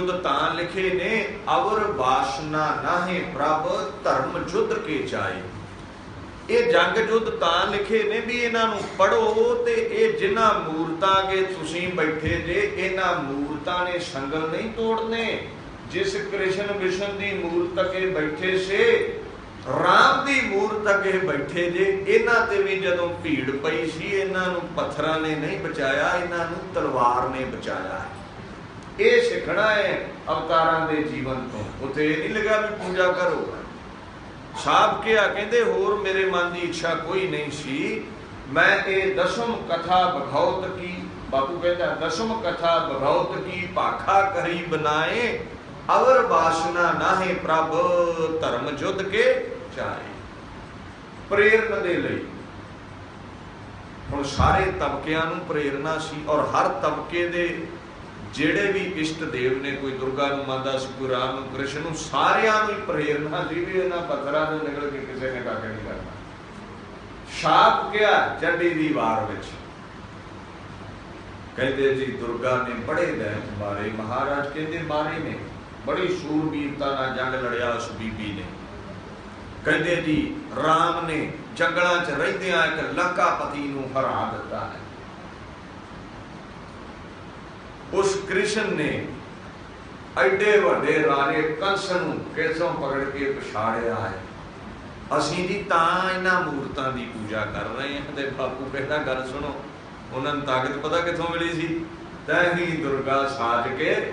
ਜੁਦ ਤਾਂ ਲਿਖੇ ਨੇ, ਅਵਰ ਬਾਸ਼ਨਾ ਨਾਹੇ ਪ੍ਰਭ, ਧਰਮ ਜੁਦ ਕੇ ਚਾਏ ਇਹ ਜੰਗ ਜੁਦ ਤਾਂ ਲਿਖੇ ਨੇ ਵੀ ਇਹਨਾਂ ਨੂੰ ਪੜੋ ਤੇ ਇਹ ਜਿਨ੍ਹਾਂ ਮੂਰਤਾਂ ਅਗੇ ਤੁਸੀਂ ਬੈਠੇ ਜੇ, ਇਹਨਾਂ ਮੂਰਤਾਂ ਨੇ ਸੰਗਲ ਨਹੀਂ ਤੋੜਨੇ। ਜਿਸ ਕ੍ਰਿਸ਼ਨ ਵਿਸ਼ਨ ਦੀ ਮੂਰਤ ਕੇ ਬੈਠੇ ਸੇ, ਰਾਮ ਦੀ ਮੂਰਤ ਅਗੇ ਬੈਠੇ ਜੇ, ਇਹਨਾਂ ਤੇ ਵੀ ਜਦੋਂ ਭੀੜ ਪਈ ਸੀ, ਇਹਨਾਂ ਨੂੰ ਪੱਥਰਾਂ ਨੇ ਨਹੀਂ ਬਚਾਇਆ, ਇਹਨਾਂ ਨੂੰ ਤਲਵਾਰ ਨੇ ਬਚਾਇਆ। ਇਹ ਸਿੱਖਣਾ ਹੈ ਅਵਤਾਰਾਂ ਦੇ ਜੀਵਨ ਤੋਂ। ਉਥੇ ਇਹ ਨਹੀਂ ਲਗਾ ਵੀ ਪੂਜਾ ਕਰੋ। ਸਾਬ ਕਿਹਾ, ਕਹਿੰਦੇ ਹੋਰ ਮੇਰੇ ਮਨ ਦੀ ਇੱਛਾ ਕੋਈ ਨਹੀਂ ਸੀ। ਮੈਂ ਇਹ ਦਸ਼ਮ ਕਥਾ ਬਖੌਤ ਕੀ, ਬਾਪੂ ਕਹਿੰਦਾ, ਦਸ਼ਮ ਕਥਾ ਬਖੌਤ ਕੀ ਭਾਖਾ ਕਰੀ ਬਨਾਏ, ਅਵਰ ਬਾਸ਼ਨਾ ਨਾਹੇ ਪ੍ਰਭ ਧਰਮ ਜੁਦ ਕੇ ਚਾਹੇ। ਪ੍ਰੇਰਨਾ ਦੇ ਲਈ। ਹੁਣ ਸਾਰੇ ਤਬਕਿਆਂ ਨੂੰ ਪ੍ਰੇਰਣਾ ਸੀ ਔਰ ਹਰ ਤਬਕੇ ਦੇ ਜਿਹੜੇ ਵੀ ਇਸ਼ਟ ਦੇਵ ਨੇ, ਕੋਈ ਦੁਰਗਾ ਨੂੰ ਮਾਤਾ ਸੀ, ਕੋਈ ਰਾਮ ਨੂੰ, ਕ੍ਰਿਸ਼ਨ ਨੂੰ, ਸਾਰਿਆਂ ਨੂੰ ਹੀ ਪ੍ਰੇਰਣਾ ਸੀ ਵੀ ਇਹਨਾਂ ਪੱਥਰਾਂ ਤੋਂ ਨਿਕਲ ਕੇ ਕਿਸੇ ਨੇ ਕੱਖ ਨਹੀਂ ਕਰਨਾ। ਸ਼ਾਪ ਕਿਹਾ ਚੰਡੀ ਦੀ ਵਾਰ ਵਿੱਚ। ਕਹਿੰਦੇ ਜੀ, ਦੁਰਗਾ ਨੇ ਬੜੇ ਦੈਂਤ ਮਾਰੇ। ਮਹਾਰਾਜ ਕਹਿੰਦੇ, ਮਾਰੇ ਨੇ। ਬੜੀ ਸੂਰਬੀਰਤਾ ਨਾਲ ਜੰਗ ਲੜਿਆ ਉਸ ਬੀਬੀ ਨੇ। ਕਹਿੰਦੇ ਜੀ, ਰਾਮ ਨੇ ਜੰਗਲਾਂ 'ਚ ਰਹਿੰਦਿਆਂ ਇੱਕ ਲੰਕਾਪਤੀ ਨੂੰ ਹਰਾ ਦਿੱਤਾ ਹੈ। ਉਸ ਕ੍ਰਿਸ਼ਨ ਨੇ ਐਡੇ ਵੱਡੇ ਰਾਜੇ ਕੰਸ ਨੂੰ ਕਿਸੋਂ ਪਕੜ ਕੇ ਪਛਾੜਿਆ ਹੈ। ਅਸੀਂ ਜੀ ਤਾਂ ਇਹਨਾਂ ਮੂਰਤਾਂ ਦੀ ਪੂਜਾ ਕਰ ਰਹੇ ਹਾਂ। ਤੇ ਬਾਪੂ ਕਹਿੰਦਾ, ਗੱਲ ਸੁਣੋ, ਉਹਨਾਂ ਨੂੰ ਤਾਕਤ ਪਤਾ ਕਿੱਥੋਂ ਮਿਲੀ ਸੀ? ਤੈਹੀ ਦੁਰਗਾ ਸਾਜ ਕੇ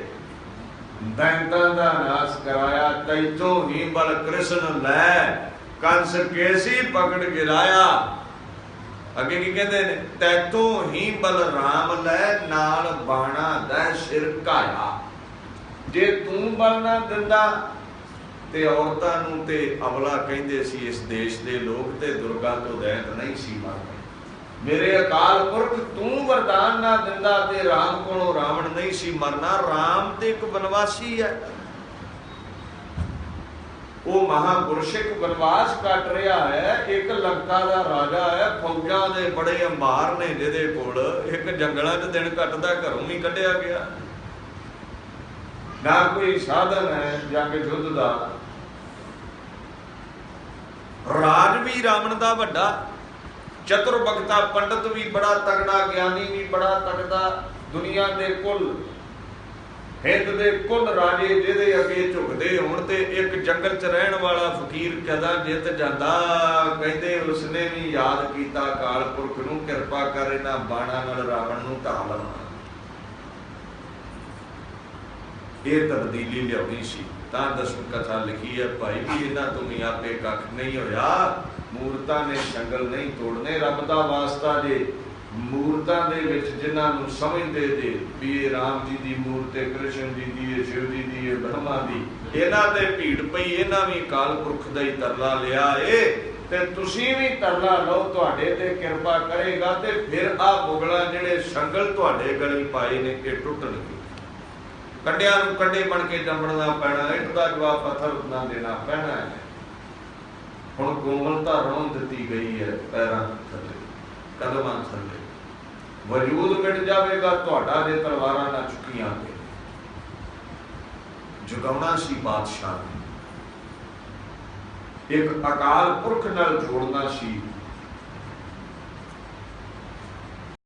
ਦੈਂਤਾਂ ਦਾ ਨਾਸ ਕਰਾਇਆ, ਤੈਥੋਂ ਹੀ ਬਲ ਕ੍ਰਿਸ਼ਨ ਲੈ ਕੰਸ ਕੇਸੀ ਪਕੜ ਗਿਰਾਇਆ ਅੱਗੇ ਕੀ ਕਹਿੰਦੇ ਨੇ? ਤੈਥੋਂ ਹੀ ਬਲ ਲੈ ਨਾਲ ਬਾਣਾ ਦਾ ਸਿਰ ਘਾਇਆ। ਜੇ ਤੂੰ ਬਲ ਨਾ ਦਿੰਦਾ, ਤੇ ਔਰਤਾਂ ਨੂੰ ਤੇ ਅਵਲਾ ਕਹਿੰਦੇ ਸੀ, ਇਸ ਦੇਸ਼ ਦੇ ਲੋਕ ਤੇ ਦੁਰਗਾ ਤੋਂ ਦੈਂਤ ਨਹੀਂ ਸੀ ਮਰਦੇ ਮੇਰੇ ਅਕਾਲ ਪੁਰਖ, ਤੂੰ ਵਰਦਾਨ ਨਾ ਦਿੰਦਾ ਤੇ ਰਾਮ ਕੋਲੋਂ ਰਾਵਣ ਨਹੀਂ ਸੀ ਮਰਨਾ। ਰਾਮ ਤੇ ਇੱਕ ਬਨਵਾਸੀ ਹੈ। ਉਹ ਮਹਾਪੁਰਸ਼ਿਕ ਬਨਵਾਸ ਕੱਟ ਰਿਹਾ ਹੈ। ਇੱਕ ਲੰਕਾ ਦਾ ਰਾਜਾ ਹੈ। ਫੌਜਾਂ ਦੇ ਬੜੇ ਅੰਬਾਰ ਨੇ ਜਿਹਦੇ ਕੋਲ ਇੱਕ ਜੰਗਲਾਂ 'ਚ ਦਿਨ ਕੱਟਦਾ, ਘਰੋਂ ਵੀ ਕੱਢਿਆ ਗਿਆ। ਨਾ ਕੋਈ ਸਾਧਨ ਹੈ ਜੰਗ ਯੁੱਧ ਦਾ। ਰਾਜ ਵੀ ਰਾਵਣ ਦਾ ਵੱਡਾ। ਚਤੁਰ ਬਖਤਾ ਪੰਡਤ ਵੀ ਬੜਾ ਤਗੜਾ ਗਿਆਨੀ ਵੀ ਬੜਾ ਤਗੜਾ ਦੁਨੀਆ ਦੇ ਕੁੱਲ ਹਿੰਦ ਦੇ ਕੁੱਲ ਰਾਜੇ ਜਿਹਦੇ ਅੱਗੇ ਝੁਕਦੇ ਹੋਣ ਤੇ ਇੱਕ ਜੰਗਲ 'ਚ ਰਹਿਣ ਵਾਲਾ ਫਕੀਰ ਕਦਾ ਜਿੱਤ ਜਾਂਦਾ? ਕਹਿੰਦੇ ਉਸਨੇ ਵੀ ਯਾਦ ਕੀਤਾ ਕਾਲ ਪੁਰਖ ਨੂੰ, ਕਿਰਪਾ ਕਰ ਇਹਨਾਂ ਬਾਣਾ ਨਾਲ ਰਾਵਣ ਨੂੰ ਢਾ ਲਵਾਂ। ਇਹ ਤਬਦੀਲੀ ਲਿਆਉਣੀ ਸੀ। ਤਾਂ ਦਸਮ ਕਥਾ ਲਿਖੀ ਹੈ, ਭਾਈ ਵੀ ਇਹਨਾਂ ਤੋਂ ਵੀ ਆਪੇ ਕੱਖ ਨਹੀਂ ਹੋਇਆ। ਮੂਰਤਾਂ ਨੇ ਜੰਗਲ ਨਹੀਂ ਤੋੜਨੇ, ਰੱਬ ਦਾ ਵਾਸਤਾ ਜੇ ਮੂਰਤਾਂ ਦੇ ਵਿੱਚ ਜਿਨ੍ਹਾਂ ਨੂੰ ਸਮਝਦੇ ਜੇ ਵੀ ਇਹ ਰਾਮ ਜੀ ਦੀ ਮੂਰਤ ਹੈ, ਕ੍ਰਿਸ਼ਨ ਜੀ ਦੀ ਹੈ, ਸ਼ਿਵ ਜੀ ਦੀ ਹੈ, ਬ੍ਰਹਮਾ ਦੀ, ਇਹਨਾਂ ਤੇ ਭੀੜ ਪਈ, ਇਹਨਾਂ ਵੀ ਕਾਲ ਪੁਰਖ ਦਾ ਹੀ ਤਰਲਾ ਲਿਆ ਏ। ਤੇ ਤੁਸੀਂ ਵੀ ਤਰਲਾ ਲਓ, ਤੁਹਾਡੇ ਤੇ ਕਿਰਪਾ ਕਰੇਗਾ ਤੇ ਫਿਰ ਆ ਮੁਗਲਾਂ ਜਿਹੜੇ ਸ਼ੰਗਲ ਤੁਹਾਡੇ ਗਲੀ ਪਾਏ ਨੇ, ਇਹ ਟੁੱਟਣਗੇ ਕੰਡਿਆਂ ਨੂੰ ਕੰਡੇ ਬਣ ਕੇ ਜੰਮਣਾ ਪੈਣਾ, ਇੱਟ ਦਾ ਜਵਾਬ ਪੱਥਰ ਨਾ ਦੇਣਾ ਪੈਣਾ ਹੈ। ਹੁਣ ਕੋਮਲਤਾ ਰੋਣ ਦਿੱਤੀ ਗਈ ਹੈ ਪੈਰਾਂ ਥੱਲੇ, ਕਦਮਾਂ ਥੱਲੇ। ਵਜੂਦ ਮਿਟ ਜਾਵੇਗਾ, ਤੁਹਾਡਾ ਜੇ ਤਲਵਾਰਾਂ ਨਾਲ ਚੁੱਕੀਆਂ ਤੇ। ਜਗਾਉਣਾ ਸੀ ਬਾਦਸ਼ਾਹ ਨੇ। ਇੱਕ ਅਕਾਲ ਪੁਰਖ ਨਾਲ ਜੋੜਨਾ ਸੀ